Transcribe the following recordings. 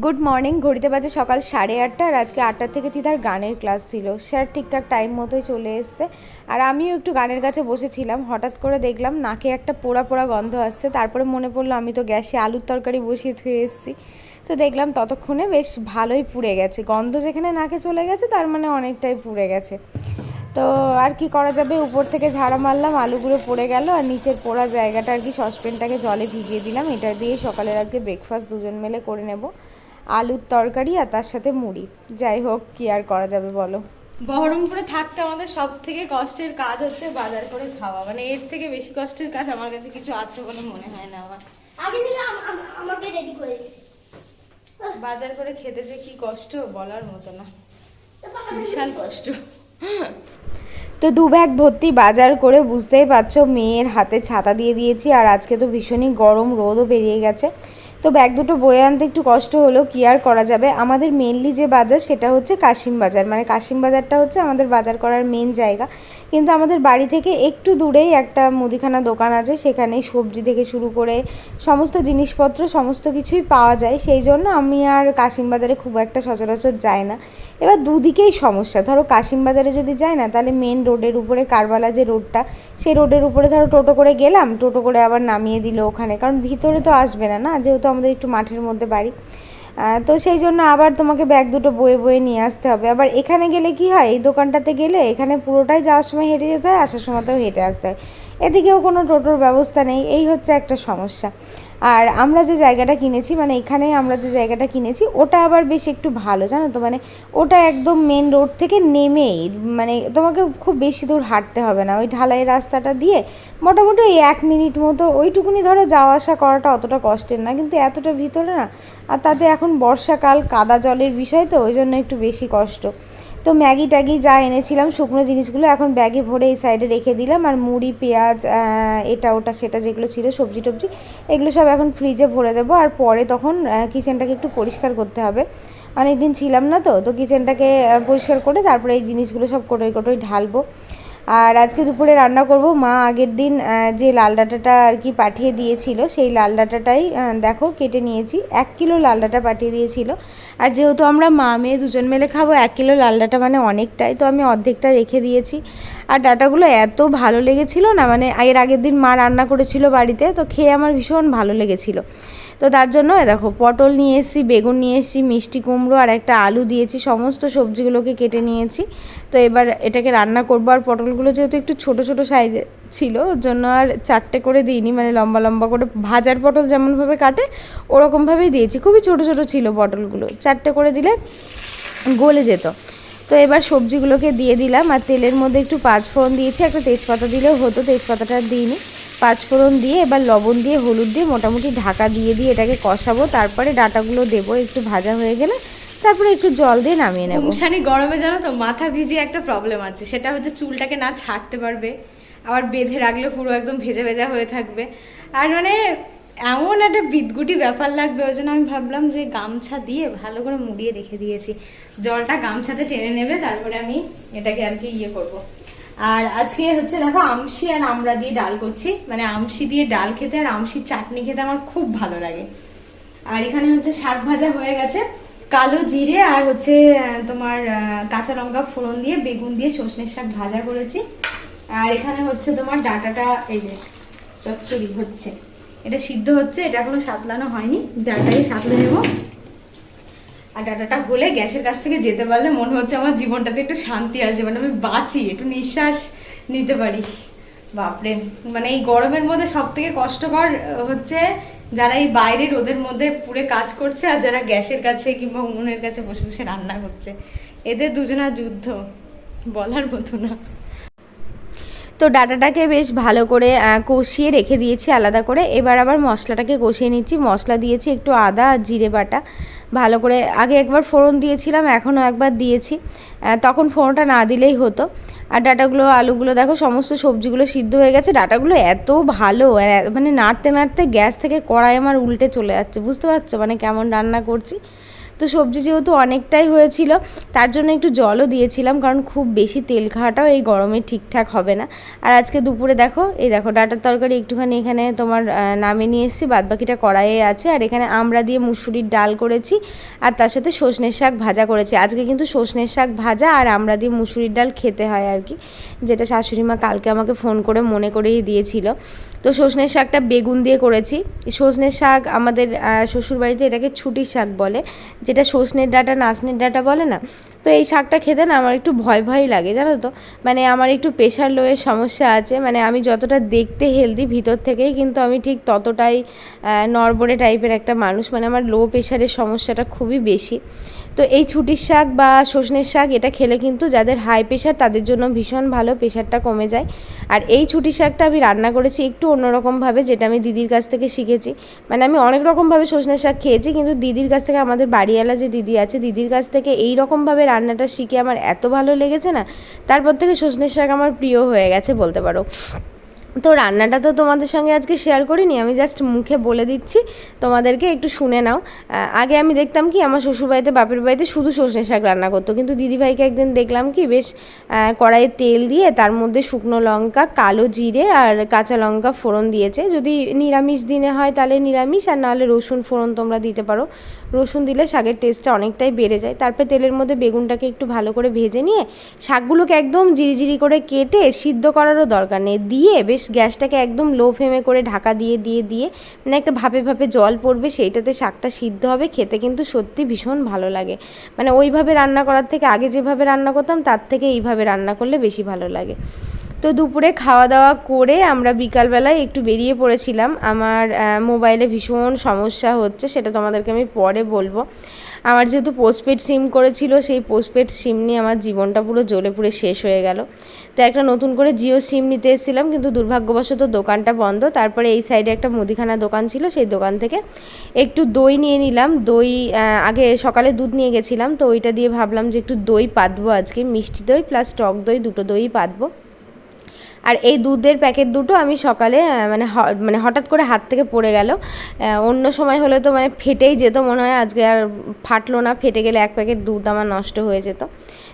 Good morning ঘড়িতে বাজে সকাল সাড়ে আটটা আর আজকে আটটা থেকে তিতার গানের ক্লাস ছিল। স্যার ঠিকঠাক টাইম মতোই চলে এসছে। আর আমিও একটু গানের কাছে বসেছিলাম। হঠাৎ করে দেখলাম নাকে একটা পোড়া পোড়া গন্ধ আসছে। তারপরে মনে পড়ল আমি তো গ্যাসে আলুর তরকারি বসিয়ে ধুয়ে এসেছি। তো দেখলাম ততক্ষণে বেশ ভালোই পুড়ে গেছে। গন্ধ যেখানে নাকে চলে গেছে, তার মানে অনেকটাই পুড়ে গেছে। তো আর কি করা যাবে? উপর থেকে ঝাড়া মারলাম, আলুগুলো পড়ে গেল আর নিচের পোড়া জায়গাটা আর কি সসপ্যানটাকে জলে ভিজিয়ে দিলাম। এটা দিয়ে সকালের আজকে ব্রেকফাস্ট দুজন মিলে করে নেব। আলুর তরকারি আর তার সাথে মুড়ি। যাই হোক কি আর করা যাবে বলো? বহরমপুরে থাকতে আমাদের সব থেকে কষ্টের কাজ হচ্ছে বাজার করে খাওয়া। মানে এর থেকে বেশি কষ্টের কাজ আমার কাছে কিছু আছে বলে মনে হয় না আমার। আগে আমাকে রেডি করে বাজার করে খেতে যে কি কষ্ট বলার মতো না। বিশাল কষ্ট। তো দু ব্যাগ ভর্তি বাজার করে বুঝতেই পারছ মেয়ের হাতে ছাতা দিয়ে দিয়েছি আর আজকে তো ভীষণই গরম রোদও বেরিয়ে গেছে। তো ব্যাগ দুটো বয়ে আনতে একটু কষ্ট হলো কি আর করা যাবে? আমাদের মেনলি যে বাজার সেটা হচ্ছে কাশিম বাজার। মানে কাশিম বাজারটা হচ্ছে আমাদের বাজার করার মেন জায়গা। কিন্তু আমাদের বাড়ি থেকে একটু দূরেই একটা মুদিখানা দোকান আছে। সেখানে সবজি থেকে শুরু করে সমস্ত জিনিসপত্র, সমস্ত কিছুই পাওয়া যায়। সেই জন্য আমি আর কাশিম বাজারে খুব একটা সচরাচর যাই না। এবার দুদিকেই সমস্যা। ধরো কাশিমবাজারে যদি যাই না, তাহলে মেন রোডের উপরে কারবালা যে রোডটা, সেই রোডের উপরে ধরো টোটো করে গেলাম, টোটো করে আবার নামিয়ে দিল ওখানে। কারণ ভিতরে তো আসবে না না, যেহেতু আমাদের একটু মাঠের মধ্যে বাড়ি। তো সেই জন্য আবার তোমাকে ব্যাগ দুটো বয়ে বয়ে নিয়ে আসতে হবে। আবার এখানে গেলে কি হয়, এই দোকানটাতে গেলে এখানে পুরোটাই যাওয়ার সময় হেঁটে যেতে হয়, আসার সময়তেও হেঁটে আসতে হয়। এদিকেও কোনো টোটোর ব্যবস্থা নেই, এই হচ্ছে একটা সমস্যা। আর আমরা যে জায়গাটা কিনেছি মানে এখানে আমরা যে জায়গাটা কিনেছি, ওটা আবার বেশ একটু ভালো, জানো তো? মানে ওটা একদম মেন রোড থেকে নেমেই মানে তোমাকে খুব বেশি দূর হাঁটতে হবে না। ওই ঢালাই রাস্তাটা দিয়ে মোটামুটি ওই এক মিনিট মতো, ওইটুকুনি ধরো যাওয়া আসা করাটা অতটা কষ্টের না, কিন্তু এতটা ভিতরে না, আর তাতে এখন বর্ষাকাল, কাদা জলের বিষয় তো, ওই জন্য একটু বেশি কষ্ট। তো ম্যাগি ট্যাগি যা এনেছিলাম, শুকনো জিনিসগুলো এখন ব্যাগে ভরে এই সাইডে রেখে দিলাম। আর মুড়ি, পেঁয়াজ এটা, ওটা, সেটা যেগুলো ছিল, সবজি টবজি, এগুলো সব এখন ফ্রিজে ভরে দেবো। আর পরে তখন কিচেনটাকে একটু পরিষ্কার করতে হবে। অনেক দিন ছিলাম না তো তো কিচেনটাকে পরিষ্কার করে তারপরে এই জিনিসগুলো সব কোটোই কোটোই ঢালবো। আর আজকে দুপুরে রান্না করব। মা আগের দিন যে লাল ডাঁটাটা আর কি পাঠিয়ে দিয়েছিল, সেই লাল ডাঁটাটাই দেখো কেটে নিয়েছি। এক কিলো লাল ডাঁটা পাঠিয়ে দিয়েছিল। আর যেহেতু আমরা মা মেয়ে দুজন মিলে খাব, এক কিলো লাল ডাঁটা মানে অনেকটাই, তো আমি অর্ধেকটা রেখে দিয়েছি। আর ডাঁটাগুলো এত ভালো লেগেছিল না মানে এর আগের দিন মা রান্না করেছিল বাড়িতে, তো খেয়ে আমার ভীষণ ভালো লেগেছিল। তো তার জন্য দেখো, পটল নিয়ে এসেছি, বেগুন নিয়ে এসেছি, মিষ্টি কুমড়ো আর একটা আলু দিয়েছি, সমস্ত সবজিগুলোকে কেটে নিয়েছি। তো এবার এটাকে রান্না করব। আর পটলগুলো যেহেতু একটু ছোট ছোট সাইজ ছিল, ওর জন্য আর চারটে করে দিইনি মানে লম্বা লম্বা করে। ভাজার পটল যেমনভাবে কাটে, ওরকমভাবেই দিয়েছি। খুবই ছোট ছোট ছিল পটলগুলো। চারটে করে দিলে গলে যেত। তো এবার সবজিগুলোকে দিয়ে দিলাম। আর তেলের মধ্যে একটু পাঁচ ফোড়ন দিয়েছি, একটা তেজপাতা দিলেও হতো, তেজপাতাটা দিইনি। পাঁচ ফোড়ন দিয়ে, এবার লবণ দিয়ে, হলুদ দিয়ে, মোটামুটি ঢাকা দিয়ে দিয়ে এটাকে কষাবো। তারপরে ডাটাগুলো দেবো, একটু ভাজা হয়ে গেলে। তারপরে একটু জল দিয়ে নামিয়ে নেব। উমসানি গরমে জানো তো, মাথা ভিজিয়ে একটা প্রবলেম আছে। সেটা হচ্ছে চুলটাকে না ছাড়তে পারবে। আবার বেঁধে রাখলে পুরো একদম ভেজা ভেজা হয়ে থাকবে। আর মানে এমন একটা বিদগুটি ব্যাপার লাগবে, ওই জন্য আমি ভাবলাম যে গামছা দিয়ে ভালো করে মুড়িয়ে রেখে দিয়েছি। জলটা গামছাতে টেনে নেবে, তারপরে আমি এটাকে আর কি ইয়ে করব। আর আজকে হচ্ছে দেখো আমশি আর আমরা দিয়ে ডাল করছি। মানে আমশি দিয়ে ডাল খেতে আর আমশির চাটনি খেতে আমার খুব ভালো লাগে। আর এখানে হচ্ছে শাক ভাজা হয়ে গেছে। কালো জিরে আর হচ্ছে তোমার কাঁচা লঙ্কা ফোড়ন দিয়ে, বেগুন দিয়ে সর্ষের শাক ভাজা করেছি। আর এখানে হচ্ছে তোমার ডাটাটা, এই যে চচ্চড়ি হচ্ছে। এটা সিদ্ধ হচ্ছে, এটা এখনও সাতলানো হয়নি। ডাটাই সাতলে নেব। আর ডাটাটা হলে গ্যাসের কাছ থেকে যেতে পারলে মনে হচ্ছে আমার জীবনটাতে একটু শান্তি আসবে। মানে আমি বাঁচি, একটু নিঃশ্বাস নিতে পারি। বাপরে মানে এই গরমের মধ্যে সব থেকে কষ্টকর হচ্ছে যারা এই বাইরে রোদের মধ্যে পুরে কাজ করছে আর যারা গ্যাসের কাছে কিংবা উনুনের কাছে বসে বসে রান্না করছে, এদের দুজনা যুদ্ধ বলার মতো না। তো ডাটাটাকে বেশ ভালো করে কষিয়ে রেখে দিয়েছি আলাদা করে। এবার আবার মশলাটাকে কষিয়ে নিচ্ছি। মশলা দিয়েছি একটু আদা আর জিরে বাটা। ভালো করে আগে একবার ফোড়ন দিয়েছিলাম, এখনও একবার দিয়েছি। তখন ফোড়নটা না দিলেই হতো। আর ডাটাগুলো, আলুগুলো দেখো, সমস্ত সবজিগুলো সিদ্ধ হয়ে গেছে। ডাটাগুলো এত ভালো মানে নাড়তে নাড়তে গ্যাস থেকে কড়াই আমার উল্টে চলে যাচ্ছে। বুঝতে পারছ? মানে কেমন রান্না করছি। তো সবজি যেহেতু অনেকটাই হয়েছিল, তার জন্য একটু জলও দিয়েছিলাম, কারণ খুব বেশি তেল খাওয়াটাও এই গরমে ঠিকঠাক হবে না। আর আজকে দুপুরে দেখো, এই দেখো ডাটার তরকারি একটুখানি এখানে তোমার নামে নিয়ে এসেছি, বাদবাকিটা কড়াইয়ে আছে, আর এখানে আমরা দিয়ে মুসুরির ডাল করেছি, আর তার সাথে সজনের শাক ভাজা করেছি। আজকে কিন্তু সজনের শাক ভাজা আর আমরা দিয়ে মুসুরির ডাল খেতে হয় আর কি, যেটা শাশুড়ি মা কালকে আমাকে ফোন করে মনে করেই দিয়েছিল। তো সজনের শাকটা বেগুন দিয়ে করেছি। সজনের শাক আমাদের শ্বশুরবাড়িতে এটাকে ছুটির শাক বলে, যেটা সজনের ডাটা, নাচনের ডাটা বলে না। তো এই শাকটা খেতে না আমার একটু ভয় ভয় লাগে, জানো তো? মানে আমার একটু প্রেশার লোয়ের সমস্যা আছে মানে আমি যতটা দেখতে হেলদি ভিতর থেকেই কিন্তু আমি ঠিক ততটাই নড়বড়ে টাইপের একটা মানুষ। মানে আমার লো প্রেশারের সমস্যাটা খুবই বেশি। তো এই ছুটির শাক বা সজনের শাক এটা খেলে কিন্তু যাদের হাই প্রেশার তাদের জন্য ভীষণ ভালো প্রেশারটা কমে যায়। আর এই ছুটির শাকটা আমি রান্না করেছি একটু অন্যরকমভাবে যেটা আমি দিদির কাছ থেকে শিখেছি। মানে আমি অনেক রকমভাবে সজনের শাক খেয়েছি কিন্তু দিদির কাছ থেকে আমাদের বাড়িওয়ালা যে দিদি আছে দিদির কাছ থেকে এই রকমভাবে রান্নাটা শিখে আমার এত ভালো লেগেছে না, তারপর থেকে সজনের শাক আমার প্রিয় হয়ে গেছে বলতে পারো। তো রান্নাটা তো তোমাদের সঙ্গে আজকে শেয়ার করিনি, আমি জাস্ট মুখে বলে দিচ্ছি, তোমাদেরকে একটু শুনে নাও। আগে আমি দেখতাম কি, আমার শ্বশুরবাড়িতে, বাপের বাড়িতে শুধু সর্ষে শাক রান্না করতো, কিন্তু দিদিভাইকে একদিন দেখলাম কি, বেশ কড়াইয়ে তেল দিয়ে তার মধ্যে শুকনো লঙ্কা, কালো জিরে আর কাঁচা লঙ্কা ফোড়ন দিয়েছে। যদি নিরামিষ দিনে হয় তাহলে নিরামিষ, আর নাহলে রসুন ফোড়ন তোমরা দিতে পারো। রসুন দিলে শাকের টেস্টটা অনেকটাই বেড়ে যায়। তারপরে তেলের মধ্যে বেগুনটাকে একটু ভালো করে ভেজে নিয়ে শাকগুলোকে একদম জিরিজিরি করে কেটে সিদ্ধ করারও দরকার নেই। দিয়ে বেশ গ্যাসটাকে একদম লো ফ্লেমে করে ঢাকা দিয়ে দিয়ে দিয়ে মানে একটা ভাপে ভাপে জল পড়বে সেইটাতে শাকটা সিদ্ধ হবে, খেতে কিন্তু সত্যি ভীষণ ভালো লাগে। মানে ওইভাবে রান্না করার থেকে আগে যেভাবে রান্না করতাম, তার থেকে এইভাবে রান্না করলে বেশি ভালো লাগে। তো দুপুরে খাওয়া দাওয়া করে আমরা বিকালবেলায় একটু বেরিয়ে পড়েছিলাম। আমার মোবাইলে ভীষণ সমস্যা হচ্ছে, সেটা তোমাদেরকে আমি পরে বলব। আমার যেহেতু পোস্টপেড সিম করেছিল, সেই পোস্টপেড সিম নিয়ে আমার জীবনটা পুরো জ্বলে পুড়ে শেষ হয়ে গেল। তো একটা নতুন করে জিও সিম নিতে এসেছিলাম, কিন্তু দুর্ভাগ্যবশত দোকানটা বন্ধ। তারপরে এই সাইডে একটা মুদিখানা দোকান ছিল, সেই দোকান থেকে একটু দই নিয়ে নিলাম। দই আগে সকালে দুধ নিয়ে গেছিলাম, তো ওইটা দিয়ে ভাবলাম যে একটু দই পাতবো আজকে, মিষ্টি দই প্লাস টক দই, দুটো দই পাতবো। আর এই দুধের প্যাকেট দুটো আমি সকালে মানে মানে হঠাৎ করে হাত থেকে পড়ে গেল। অন্য সময় হলে তো মানে ফেটেই যেত মনে হয়, আজকে আর ফাটলো না, ফেটে গেলে এক প্যাকেট দুধ আমার নষ্ট হয়ে যেত।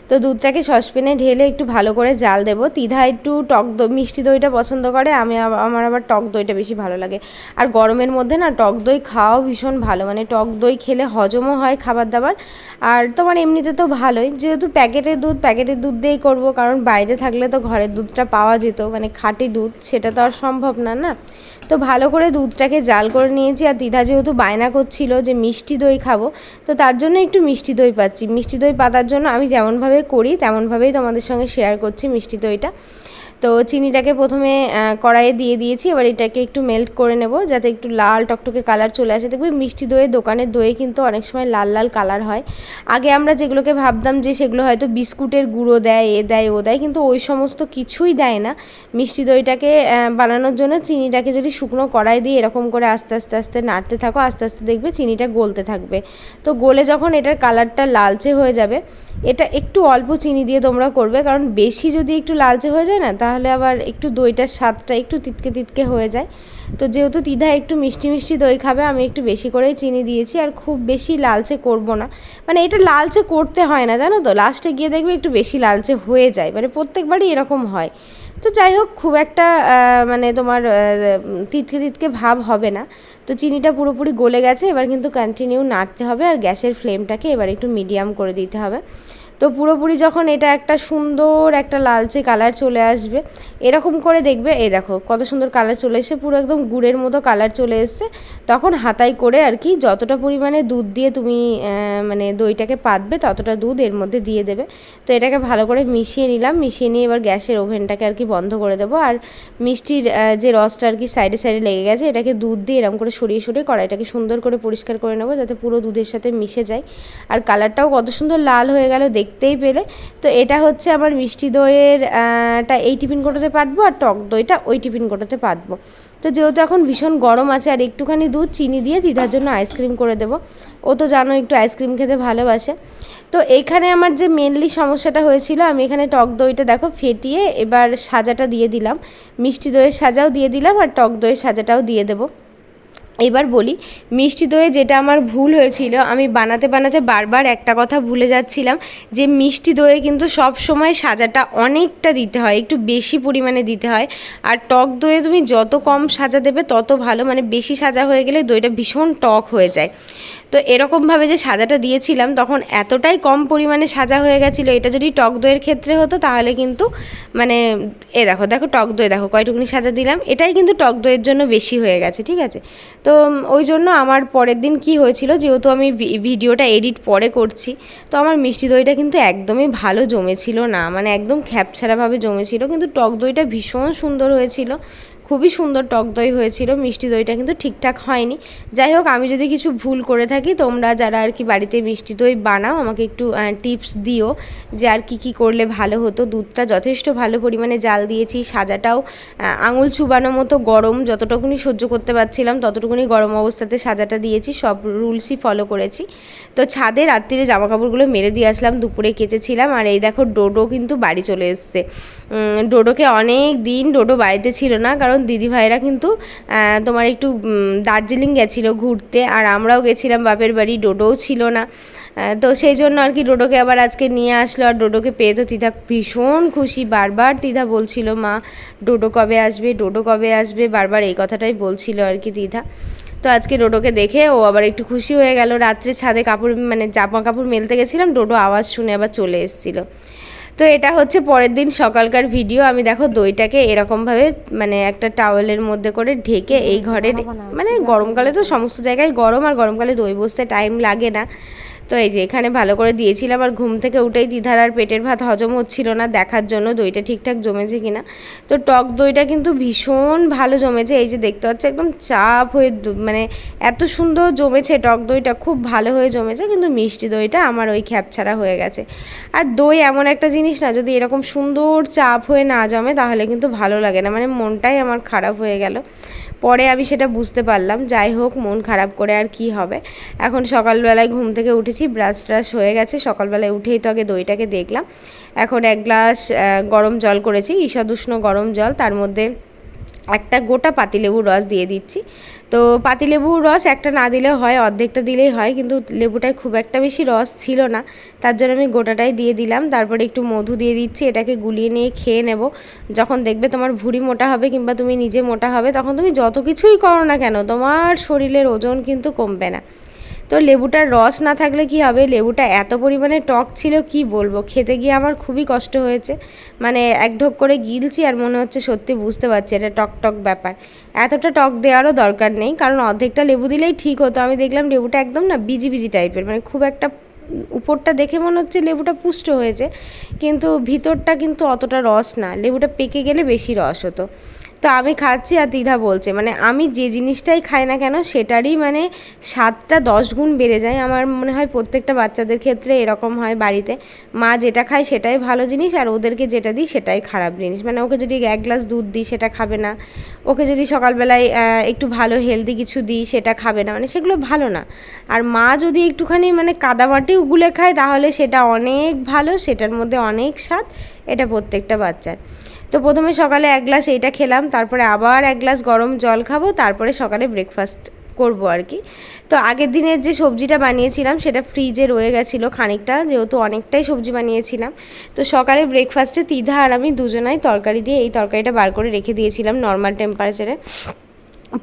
তো দুধটাকে সসপ্যানে ঢেলে একটু ভালো করে জাল দেবো। তিধা একটু টক দই মিষ্টি দইটা পছন্দ করে, আমি আমার আবার টক দইটা বেশি ভালো লাগে। আর গরমের মধ্যে না টক দই খাওয়াও ভীষণ ভালো মানে টক দই খেলে হজমও হয় খাবার দাবার আর তোমার এমনিতে তো ভালোই, যেহেতু প্যাকেটের দুধ প্যাকেটের দুধ দিয়েই করব, কারণ বাইরে থাকলে তো ঘরের দুধটা পাওয়া যেত মানে খাঁটি দুধ, সেটা তো আর সম্ভব না না। তো ভালো করে দুধটাকে জাল করে নিয়েছি আর দিদা যেহেতু বায়না করছিল যে মিষ্টি দই খাব, তো তার জন্য একটু মিষ্টি দই পাচ্ছি। মিষ্টি দই পাতার জন্য আমি যেমনভাবে করি, তেমনভাবেই তোমাদের সঙ্গে শেয়ার করছি মিষ্টি দইটা। তো চিনিটাকে প্রথমে কড়াইয়ে দিয়ে দিয়েছি। এবার এটাকে একটু মেল্ট করে নেব যাতে একটু লাল টকটকে কালার চলে আসে। দেখবে মিষ্টি দইয়ের দোকানের দইয়ে কিন্তু অনেক সময় লাল লাল কালার হয়। আগে আমরা যেগুলোকে ভাবতাম যে সেগুলো হয়তো বিস্কুটের গুঁড়ো দেয়, এ দেয়, ও দেয়, কিন্তু ওই সমস্ত কিছুই দেয় না। মিষ্টি দইটাকে বানানোর জন্য চিনিটাকে যদি শুকনো কড়াই দিয়ে এরকম করে আস্তে আস্তে আস্তে নাড়তে থাকো, আস্তে আস্তে দেখবে চিনিটা গলতে থাকবে। তো গলে যখন এটার কালারটা লালচে হয়ে যাবে এটা একটু অল্প চিনি দিয়ে তোমরা করবে, কারণ বেশি যদি একটু লালচে হয়ে যায় না, তাহলে আবার একটু দইটার স্বাদটা একটু তিতকে তিতকে হয়ে যায়। তো যেহেতু তিধা একটু মিষ্টি মিষ্টি দই খাবে, আমি একটু বেশি করেই চিনি দিয়েছি, আর খুব বেশি লালচে করব না। মানে এটা লালচে করতে হয় না, জানো তো? লাস্টে গিয়ে দেখবে একটু বেশি লালচে হয়ে যায় মানে প্রত্যেকবারই এরকম হয়। তো যাই হোক, খুব একটা মানে তোমার তিতকে তিতকে ভাব হবে না। তো চিনিটা পুরোপুরি গলে গেছে, এবার কিন্তু কন্টিনিউ নাড়তে হবে আর গ্যাসের ফ্লেমটাকে এবার একটু মিডিয়াম করে দিতে হবে। তো পুরোপুরি যখন এটা একটা সুন্দর একটা লালচে কালার চলে আসবে, এরকম করে দেখবে, এই দেখো কত সুন্দর কালার চলে এসে পুরো একদম গুড়ের মতো কালার চলে এসছে। তখন হাতায় করে আর কি যতটা পরিমাণে দুধ দিয়ে তুমি মানে দইটাকে পাতবে ততটা দুধ এর মধ্যে দিয়ে দেবে। তো এটাকে ভালো করে মিশিয়ে নিলাম, মিশিয়ে নিয়ে এবার গ্যাসের ওভেনটাকে আর কি বন্ধ করে দেবো। আর মিষ্টির যে রসটা আর কি সাইডে সাইডে লেগে গেছে, এটাকে দুধ দিয়ে এরকম করে সরিয়ে সরিয়ে কড়াইটাকে সুন্দর করে পরিষ্কার করে নেব, যাতে পুরো দুধের সাথে মিশে যায়। আর কালারটাও কত সুন্দর লাল হয়ে গেল দেখতেই পেলে। তো এটা হচ্ছে আমার মিষ্টি দইয়ের টা এই টিফিন কোটোতে পাতবো আর টক দইটা ওই টিফিন কোটোতে পাতবো। তো যেহেতু এখন ভীষণ গরম আছে আর একটুখানি দুধ, চিনি দিয়ে দিদার জন্য আইসক্রিম করে দেবো। ও তো জানো একটু আইসক্রিম খেতে ভালোবাসে। তো এইখানে আমার যে মেনলি সমস্যাটা হয়েছিল, আমি এখানে টক দইটা দেখো ফেটিয়ে এবার সাজাটা দিয়ে দিলাম। মিষ্টি দইয়ের সাজাও দিয়ে দিলাম আর টক দইয়ের সাজাটাও দিয়ে দেবো। এবার বলি, মিষ্টি দইয়ে যেটা আমার ভুল হয়েছিল, আমি বানাতে বানাতে বারবার একটা কথা ভুলে যাচ্ছিলাম যে মিষ্টি দইয়ে কিন্তু সব সময় সাজাটা অনেকটা দিতে হয়, একটু বেশি পরিমাণে দিতে হয়। আর টক দইয়ে তুমি যত কম সাজা দেবে তত ভালো মানে বেশি সাজা হয়ে গেলে দইটা ভীষণ টক হয়ে যায়। তো এরকমভাবে যে সাজাটা দিয়েছিলাম, তখন এতটাই কম পরিমাণে সাজা হয়ে গেছিল, এটা যদি টক দইয়ের ক্ষেত্রে হতো, তাহলে কিন্তু মানে এ দেখো দেখো টক দই, দেখো কয়টুকুনি সাজা দিলাম, এটাই কিন্তু টক দইয়ের জন্য বেশি হয়ে গেছে, ঠিক আছে? তো ওই জন্য আমার পরের দিন কি হয়েছিল, যেহেতু আমি ভিডিওটা এডিট পরে করছি, তো আমার মিষ্টি দইটা কিন্তু একদমই ভালো জমেছিল না মানে একদম খ্যাপছাড়াভাবে জমেছিল, কিন্তু টক দইটা ভীষণ সুন্দর হয়েছিল খুবই সুন্দর টক দই হয়েছিল, মিষ্টি দইটা কিন্তু ঠিকঠাক হয়নি। যাই হোক, আমি যদি কিছু ভুল করে থাকি, তোমরা যারা আর কি বাড়িতে মিষ্টি দই বানাও, আমাকে একটু টিপস দিও যে আর কি কি করলে ভালো হতো। দুধটা যথেষ্ট ভালো পরিমাণে জাল দিয়েছি, সাজাটাও আঙুল চুবানো মতো গরম যতটুকুনি সহ্য করতে পারছিলাম, ততটুকুনি গরম অবস্থাতে সাজাটা দিয়েছি, সব রুলসই ফলো করেছি। তো ছাদে রাত্রিরে জামা কাপড়গুলো মেরে দিয়ে আসলাম, দুপুরে কেচেছিলাম, আর এই দেখো ডোডো কিন্তু বাড়ি চলে এসছে। ডোডোকে অনেক দিন ডোডো বাড়িতে ছিল না, কারণ দিদি ভাইরা কিন্তু তোমার একটু দার্জিলিং গেছিল ঘুরতে আর আমরাও গেছিলাম, বাপের বাড়ি ডোডোও ছিল না। তো সেই জন্য আর কি ডোডোকে আবার আজকে নিয়ে আসলো আর ডোডোকে পেয়ে তো তিথা ভীষণ খুশি। বারবার তিথা বলছিল, মা, ডোডো কবে আসবে? ডোডো কবে আসবে? বারবার এই কথাটাই বলছিল আর কি তিথা তো আজকে ডোডোকে দেখে ও আবার একটু খুশি হয়ে গেল। রাত্রে ছাদে কাপড় মানে জামা কাপড় মেলতে গেছিলাম, ডোডো আওয়াজ শুনে আবার চলে এসেছিল। তো এটা হচ্ছে পরের দিন সকালকার ভিডিও আমি দেখো দইটাকে এরকমভাবে মানে একটা টাওয়েলের মধ্যে করে ঢেকে এই ঘরে মানে গরমকালে তো সমস্ত জায়গায় গরম আর গরমকালে দই বসতে টাইম লাগে না। তো এই যে এখানে ভালো করে দিয়েছিলাম আর ঘুম থেকে উঠেই দিধার আর পেটের ভাত হজম হচ্ছিল না দেখার জন্য দইটা ঠিকঠাক জমেছে কিনা। তো টক দইটা কিন্তু ভীষণ ভালো জমেছে, এই যে দেখতে পাচ্ছ একদম চাপ হয়ে মানে এত সুন্দর জমেছে টক দইটা, খুব ভালো হয়ে জমেছে কিন্তু মিষ্টি দইটা আমার ওই খ্যাপছাড়া হয়ে গেছে। আর দই এমন একটা জিনিস না, যদি এরকম সুন্দর চাপ হয়ে না জমে তাহলে কিন্তু ভালো লাগে না মানে মনটাই আমার খারাপ হয়ে গেল। পরে আমি সেটা বুঝতে পারলাম, যাই হোক মন খারাপ করে আর কি হবে। এখন সকালবেলায় ঘুম থেকে উঠেছি ব্রাশ ট্রাশ হয়ে গেছে, সকালবেলায় উঠেই তো আগে দইটাকে দেখলাম। এখন এক গ্লাস গরম জল করেছি ঈষদ উষ্ণ গরম জল, তার মধ্যে একটা গোটা পাতিলেবুর রস দিয়ে দিচ্ছি। তো পাতিলেবুর রস একটা না দিলে হয়, অর্ধেকটা দিলেই হয়, কিন্তু লেবুটায় খুব একটা বেশি রস ছিল না। তার জন্য আমি গোটাটাই দিয়ে দিলাম, তারপরে একটু মধু দিয়ে দিচ্ছি, এটাকে গুলিয়ে নিয়ে খেয়ে নেব। যখন দেখবে তোমার ভুড়ি মোটা হবে কিংবা তুমি নিজে মোটা হবে, তখন তুমি যত কিছুই করো না কেন, তোমার শরীরের ওজন কিন্তু কমবে না। তো লেবুটার রস না থাকলে কি হবে? লেবুটা এত পরিমাণে টক ছিল, কি বলব? খেতে গিয়ে আমার খুবই কষ্ট হয়েছে। মানে এক ঢোক করে গিলছি আর মনে হচ্ছে সত্যি বুঝতে পারছি এটা টক টক ব্যাপার। এতটা টক দেওয়ারও দরকার নেই, কারণ অর্ধেকটা লেবু দিলেই ঠিক হতো। আমি দেখলাম লেবুটা একদম না বিজি বিজি টাইপের মানে খুব একটা উপরটা দেখে মনে হচ্ছে লেবুটা পুষ্ট হয়েছে, কিন্তু ভিতরটা কিন্তু অতটা রস না। লেবুটা পেকে গেলে বেশি রস হতো। তো আমি খাচ্ছি আর দ্বিধা বলছে। মানে আমি যে জিনিসটাই খাই না কেন, সেটারই মানে স্বাদটা দশ গুণ বেড়ে যায়। আমার মনে হয় প্রত্যেকটা বাচ্চাদের ক্ষেত্রে এরকম হয় বাড়িতে। মা যেটা খায় সেটাই ভালো জিনিস আর ওদেরকে যেটা দিই সেটাই খারাপ জিনিস। মানে ওকে যদি এক গ্লাস দুধ দিই সেটা খাবে না। ওকে যদি সকালবেলায় একটু ভালো হেলদি কিছু দিই সেটা খাবে না। মানে সেগুলো ভালো না। আর মা যদি একটুখানি মানে কাদামাটিও গুলে খায় তাহলে সেটা অনেক ভালো, সেটার মধ্যে অনেক স্বাদ। এটা প্রত্যেকটা বাচ্চার। তো প্রথমে সকালে এক গ্লাস এইটা খেলাম, তারপরে আবার এক গ্লাস গরম জল খাব, তারপরে সকালে ব্রেকফাস্ট করব আর কি। তো আগের দিনের যে সবজিটা বানিয়েছিলাম, সেটা ফ্রিজে রয়ে গেছিল খানিকটা, যেহেতু অনেকটাই সবজি বানিয়েছিলাম। তো সকালে ব্রেকফাস্টে তিধা আর আমি দুজনাই তরকারি দিয়ে এই তরকারিটা বার করে রেখে দিয়েছিলাম নর্মাল টেম্পারেচারে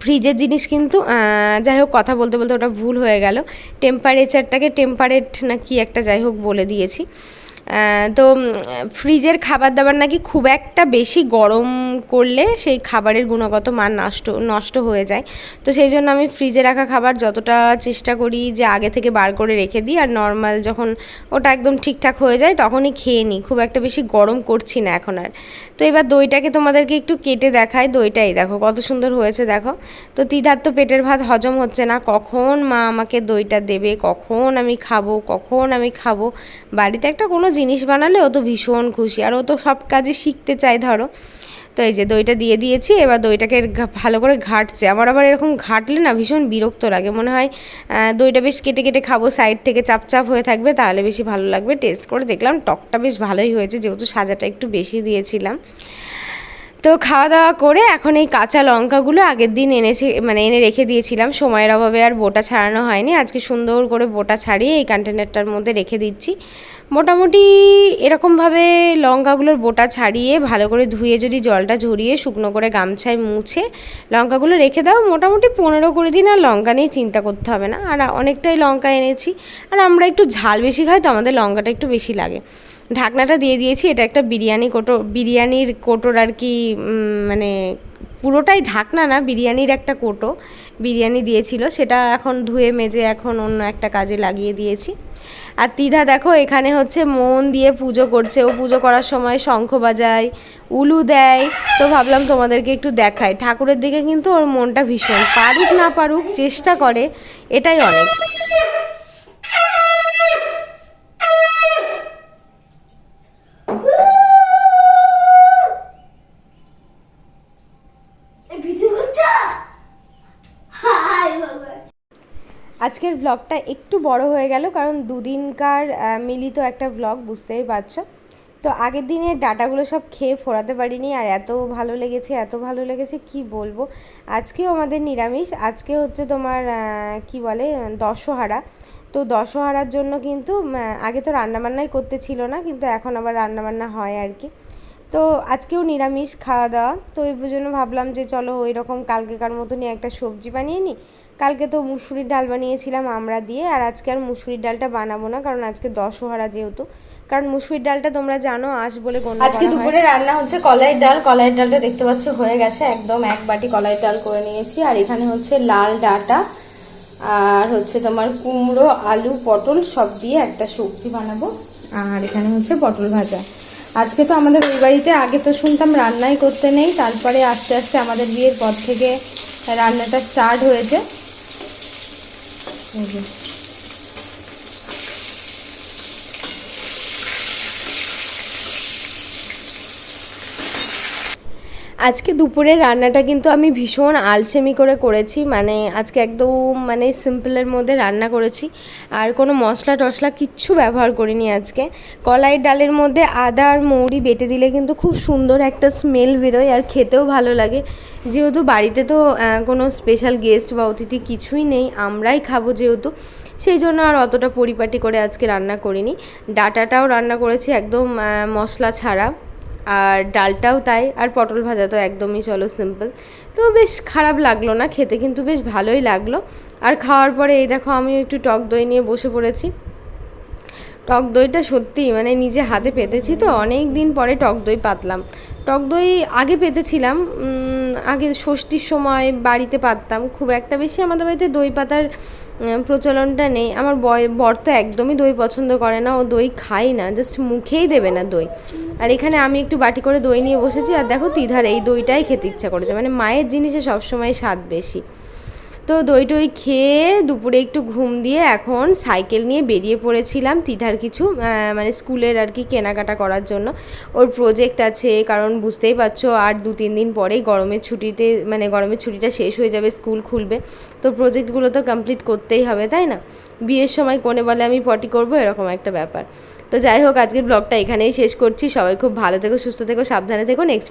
ফ্রিজের জিনিস কিন্তু যাই হোক কথা বলতে বলতে ওটা ভুল হয়ে গেল। টেম্পারেচারটাকে টেম্পারেট না কি একটা যাই হোক বলে দিয়েছি। তো ফ্রিজের খাবার দাবার নাকি খুব একটা বেশি গরম করলে সেই খাবারের গুণগত মান নষ্ট নষ্ট হয়ে যায়। তো সেই জন্য আমি ফ্রিজে রাখা খাবার যতটা চেষ্টা করি যে আগে থেকে বার করে রেখে দিই আর নর্মাল যখন ওটা একদম ঠিকঠাক হয়ে যায় তখনই খেয়ে নিই। খুব একটা বেশি গরম করছি না এখন আর। তো এবার দইটাকে তোমাদেরকে একটু কেটে দেখায় দইটাই দেখো, কত সুন্দর হয়েছে দেখো। তো তিধার তো পেটের ভাত হজম হচ্ছে না। কখন মা আমাকে দইটা দেবে? কখন আমি খাব? কখন আমি খাব? বাড়িতে একটা কোনো জিনিস বানালে ও তো ভীষণ খুশি। আর ও তো সব কাজে শিখতে চায়, ধরো। তো এই যে দইটা দিয়ে দিয়েছি, এবার দইটাকে ভালো করে ঘাটছে। আমার আবার এরকম ঘাটলে না ভীষণ বিরক্ত লাগে। মনে হয় দইটা বেশ কেটে কেটে খাব, সাইড থেকে চাপ চাপ হয়ে থাকবে, তাহলে বেশি ভালো লাগবে। টেস্ট করে দেখলাম টকটা বেশ ভালোই হয়েছে, যেহেতু সাজাটা একটু বেশি দিয়েছিলাম। তো খাওয়া দাওয়া করে এখন এই কাঁচা লঙ্কাগুলো আগের দিন এনেছি মানে এনে রেখে দিয়েছিলাম। সময়ের অভাবে আর বোটা ছাড়ানো হয়নি। আজকে সুন্দর করে বোটা ছাড়িয়ে এই কন্টেনারটার মধ্যে রেখে দিচ্ছি। মোটামুটি এরকমভাবে লঙ্কাগুলোর বোটা ছাড়িয়ে ভালো করে ধুয়ে যদি জলটা ঝরিয়ে শুকনো করে গামছায় মুছে লঙ্কাগুলো রেখে দাও। মোটামুটি পনেরো কুড়ি দিন আর লঙ্কা নিয়ে চিন্তা করতে হবে না। আর অনেকটাই লঙ্কা এনেছি। আর আমরা একটু ঝাল বেশি খাই তো আমাদের লঙ্কাটা একটু বেশি লাগে। ঢাকনাটা দিয়ে দিয়েছি, এটা একটা বিরিয়ানি কোটো, বিরিয়ানির কোটোর আর কি মানে পুরোটাই ঢাকনা না, বিরিয়ানির একটা কোটো বিরিয়ানি দিয়েছিল। সেটা এখন ধুয়ে, মেজে এখন অন্য একটা কাজে লাগিয়ে দিয়েছি। আর তিধা, দেখো, এখানে হচ্ছে মন দিয়ে পুজো করছে। ও পুজো করার সময় শঙ্খ বাজায়, উলু দেয়। তো ভাবলাম তোমাদেরকে একটু দেখায় ঠাকুরের দিকে কিন্তু ওর মনটা ভীষণ। পারুক না পারুক, চেষ্টা করে, এটাই অনেক এই ভিডিও করছ হাই বাবা আজকের ব্লগটা একটু বড় হয়ে গেল, কারণ দুদিনকার মিলিত একটা ব্লগ বুঝতেই পারছ। তো আগের দিনে ডাটাগুলো সব খেয়ে ফোরাতে পারিনি, আর এত ভালো লেগেছে, এত ভালো লেগেছে, কি বলব? আজকেও আমাদের নিরামিষ, আজকে হচ্ছে তোমার কি বলে, দশহারা। তো দশহারার জন্য কিন্তু আগে তো রান্নাবান্নাই করতে ছিল না, কিন্তু এখন আবার রান্নাবান্না হয় আর কি। তো আজকেও নিরামিষ খাওয়া দাওয়া, তো এই জন্য ভাবলাম যে চলো ওই রকম কালকেকার মতনই একটা সবজি বানিয়ে নিই। কালকে তো মুসুরির ডাল বানিয়েছিলাম আমরা দিয়ে আর আজকে আর মুসুরির ডালটা বানাবো না কারণ আজকে দশহারা যেহেতু। কারণ মুসুরির ডালটা তোমরা জানো আঁশ বলে গণ্য আজকে দুপুরে রান্না হচ্ছে কলাইয়ের ডাল কলাইয়ের ডালটা দেখতে পাচ্ছ হয়ে গেছে একদম এক বাটি কলাইয়ের ডাল করে নিয়েছি আর এখানে হচ্ছে লাল ডাটা আর হচ্ছে তোমার কুমড়ো আলু পটল সব দিয়ে একটা সবজি বানাবো আর এখানে হচ্ছে পটল ভাজা। আজকে তো আমাদের ওই বাড়িতে আগে তো শুনতাম রান্নাই করতে নেই তারপরে আস্তে আস্তে আমাদের বিয়ের পর থেকে রান্নাটা স্টার্ট হয়েছে। এই আজকে দুপুরের রান্নাটা কিন্তু আমি ভীষণ আলসেমি করে করেছি মানে আজকে একদম মানে সিম্পলের মধ্যে রান্না করেছি। আর কোনো মশলা টশলা কিচ্ছু ব্যবহার করিনি আজকে। কলাই ডালের মধ্যে আদা আর মৌরি বেটে দিলে কিন্তু খুব সুন্দর একটা স্মেল বেরোয় আর খেতেও ভালো লাগে। যেহেতু বাড়িতে তো কোনো স্পেশাল গেস্ট বা অতিথি কিছুই নেই, আমরাই খাব যেহেতু। সেই জন্য আর অতটা পরিপাটি করে আজকে রান্না করিনি। ডাটাটাও রান্না করেছি একদম মশলা ছাড়া। আর ডালটাও তাই, আর পটল ভাজা তো একদমই চলো সিম্পল তো বেশ খারাপ লাগল না, খেতে কিন্তু বেশ ভালোই লাগল। আর খাওয়ার পরে এই দেখো আমি একটু টক দই নিয়ে বসে পড়েছি। টক দইটা সত্যি মানে নিজে হাতে পেতেছি তো, অনেক দিন পরে টক দই পাতলাম। টক দই আগে পেতেছিলাম আগে ষষ্ঠীর সময় বাড়িতে পাততাম। খুব একটা বেশি আমাদের বাড়িতে দই পাতার প্রচলনটা নেই। আমার বয়, বর তো একদমই দই পছন্দ করে না, ও দই খাই না জাস্ট মুখেই দেবে না দই। আর এখানে আমি একটু বাটি করে দই নিয়ে বসেছি, আর দেখো তিধার এই দইটাই খেতে ইচ্ছা করেছে। মানে মায়ের জিনিসে সবসময় স্বাদ বেশি। তো দই টই খেয়ে দুপুরে একটু ঘুম দিয়ে এখন সাইকেল নিয়ে বেরিয়ে পড়েছিলাম তিধার কিছু মানে স্কুলের আর কি কেনাকাটা করার জন্য। ওর প্রজেক্ট আছে, কারণ বুঝতেই পারছ আর দু, তিন দিন পরেই গরমের ছুটিতে মানে গরমের ছুটিটা শেষ হয়ে যাবে, স্কুল খুলবে। তো প্রজেক্টগুলো তো কমপ্লিট করতেই হবে, তাই না? বিয়ের সময় কোনে বলে আমি পটি করব, এরকম একটা ব্যাপার। তো যাই হোক, আজকের ব্লগটা এখানেই শেষ করছি। সবাই খুব ভালো থেকো, সুস্থ থেকো, সাবধানে থেকো। নেক্সট